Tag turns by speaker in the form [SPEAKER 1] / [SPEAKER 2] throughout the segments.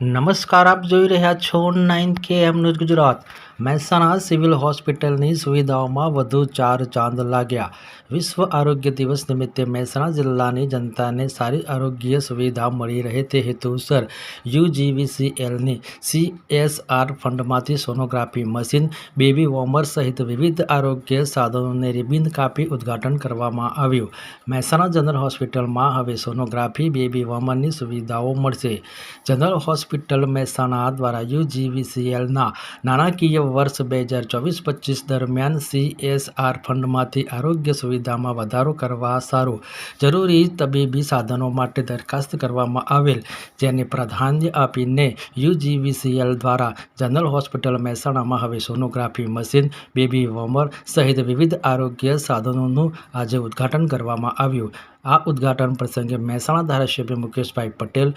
[SPEAKER 1] નમસ્કાર આપ જોઈ રહ્યા છો ninth K M news Gujarat. Mehsana civil હોસ્પિટલની સુવિધાઓમાં વધુ ચાર ચાંદ લાગ્યા. વિશ્વ આરોગ્ય દિવસ નિમિત્તે મહેસાણા જિલ્લાની જનતાને સારી આરોગ્ય સુવિધા મળી રહે તે હેતુસર યુજીવીસીએલની સીએસઆર ફંડમાંથી સોનોગ્રાફી મશીન, બેબી વોમર સહિત વિવિધ આરોગ્ય સાધનોને રિબિન કાપી ઉદ્ઘાટન કરવામાં આવ્યું. મહેસાણા જનરલ હોસ્પિટલમાં હવે સોનોગ્રાફી, બેબી વોમરની સુવિધાઓ મળશે. જનરલ હોસ્પિટલ મહેસાણા દ્વારા યુજીવીસીએલના નાણાકીય વર્ષ બે હજાર ચોવીસ પચીસ દરમિયાન સીએસઆર ફંડમાંથી આરોગ્ય સુવિધામાં વધારો કરવા સારું. જરૂરી તબીબી સાધનો માટે દરખાસ્ત કરવામાં આવેલ, જેને પ્રાધાન્ય આપીને યુજીવીસીએલ દ્વારા જનરલ હોસ્પિટલ મહેસાણામાં હવે સોનોગ્રાફી મશીન, બેબી વોમર સહિત વિવિધ આરોગ્ય સાધનોનું આજે ઉદ્ઘાટન કરવામાં આવ્યું. આ ઉદ્ઘાટન પ્રસંગે મહેસાણા ધારાસભ્ય મુકેશભાઈ પટેલ,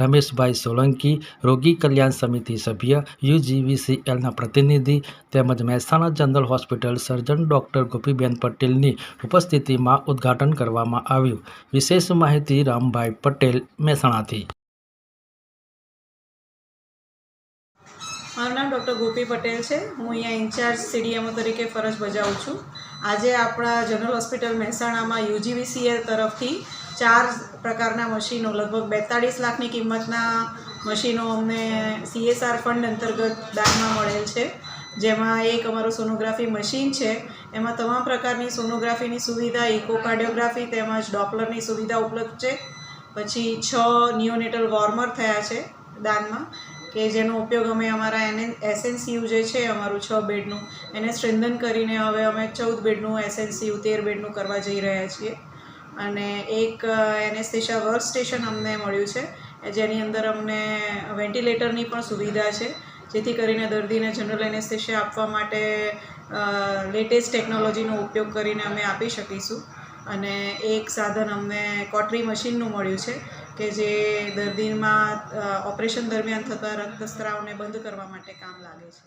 [SPEAKER 1] રમેશભાઈ સોલંકી, રોગી કલ્યાણ સમિતિ સભ્ય, યુજીવીસીએલના પ્રતિનિધિ તેમજ Mehsana general hospital surgeon doctor Gopiben પટેલની ઉપસ્થિતિમાં ઉદ્ઘાટન કરવામાં આવ્યું. વિશેષ માહિતી રામભાઈ પટેલ, મહેસાણાથી.
[SPEAKER 2] મારું નામ ડૉક્ટર ગોપી પટેલ છે. હું અહીંયા ઇન્ચાર્જ સીડીએમઓ તરીકે ફરજ બજાવું છું. આજે આપણા જનરલ હોસ્પિટલ મહેસાણામાં યુજીવીસીએલ તરફથી ચાર પ્રકારના મશીનો, લગભગ બેતાળીસ લાખની કિંમતના મશીનો અમને સીએસઆર ફંડ અંતર્ગત દાનમાં મળેલ છે. જેમાં એક અમારું સોનોગ્રાફી મશીન છે. એમાં તમામ પ્રકારની સોનોગ્રાફીની સુવિધા, ઇકોકાર્ડિયોગ્રાફી તેમજ ડોપલરની સુવિધા ઉપલબ્ધ છે. પછી છ નિયોનેટલ વોર્મર થયા છે દાનમાં. કે જેનો ઉપયોગ અમે અમારા એને એસએનસીયુ જે છે, અમારું છ બેડનું, એને સ્ટ્રેન્ધન કરીને હવે અમે ચૌદ બેડનું એસએનસીયુ તેર બેડનું કરવા જઈ રહ્યા છીએ. અને એક એનેસ્થેશિયા વર્ક સ્ટેશન અમને મળ્યું છે, જેની અંદર અમને વેન્ટિલેટરની પણ સુવિધા છે, જેથી કરીને દર્દીને જનરલ એનેસ્થેશિયા આપવા માટે લેટેસ્ટ ટેકનોલોજીનો ઉપયોગ કરીને અમે આપી શકીશું. અને એક સાધન અમને કોટરી મશીનનું મળ્યું છે કે જે દર્દીમાં ઓપરેશન દરમિયાન થતા રક્તસ્રાવને બંધ કરવા માટે કામ લાગે છે.